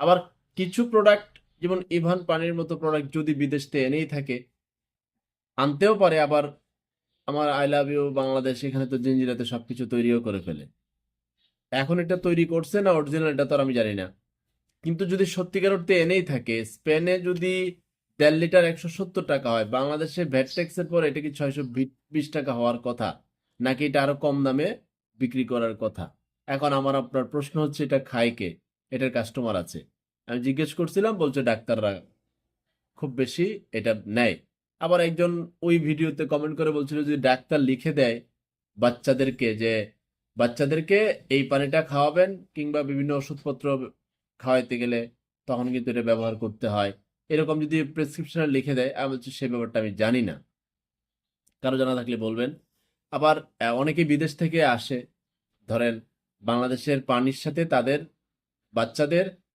আবার কিছু প্রোডাক্ট যেমন ইভান পানির মতো প্রোডাক্ট যদি বিদেশ থেকে এনেই থাকে, আনতেও পারে, আবার আমার আই লাভ ইউ বাংলাদেশ, এখানে তো জিঞ্জিরাতে সবকিছু তৈরিও করে ফেলে। এখন এটা তৈরি করছে না অরিজিনাল এটা তো আর আমি জানি না। কিন্তু যদি সত্যিকার অর্থে এনেই থাকে, স্পেনে যদি দেড় লিটার একশো সত্তর টাকা হয়, বাংলাদেশে ভ্যাট ট্যাক্সের পর এটা কি ছয়শো বিশ টাকা হওয়ার কথা? নাকি এটা আরও কম দামে বিক্রি করার কথা? এখন আমার আপনার প্রশ্ন হচ্ছে, এটা খায় কে? এটার কাস্টমার আছে। আমি জিজ্ঞেস করছিলাম, বলছে ডাক্তাররা খুব বেশি এটা নেয়। আবার একজন ওই ভিডিওতে কমেন্ট করে বলছিল যদি ডাক্তার লিখে দেয় বাচ্চাদেরকে যে বাচ্চাদেরকে এই পানিটা খাওয়াবেন কিংবা বিভিন্ন ওষুধপত্র খাওয়াইতে গেলে তখন কিন্তু এটা ব্যবহার করতে হয়। এরকম যদি প্রেসক্রিপশনে লিখে দেয়, আমি বলছি সেই ব্যাপারটা আমি জানি না। কারও জানা থাকলে বলবেন। আবার অনেকে বিদেশ থেকে আসে। ধরেন, বাংলাদেশের পানির সাথে তাদের বাচ্চাদের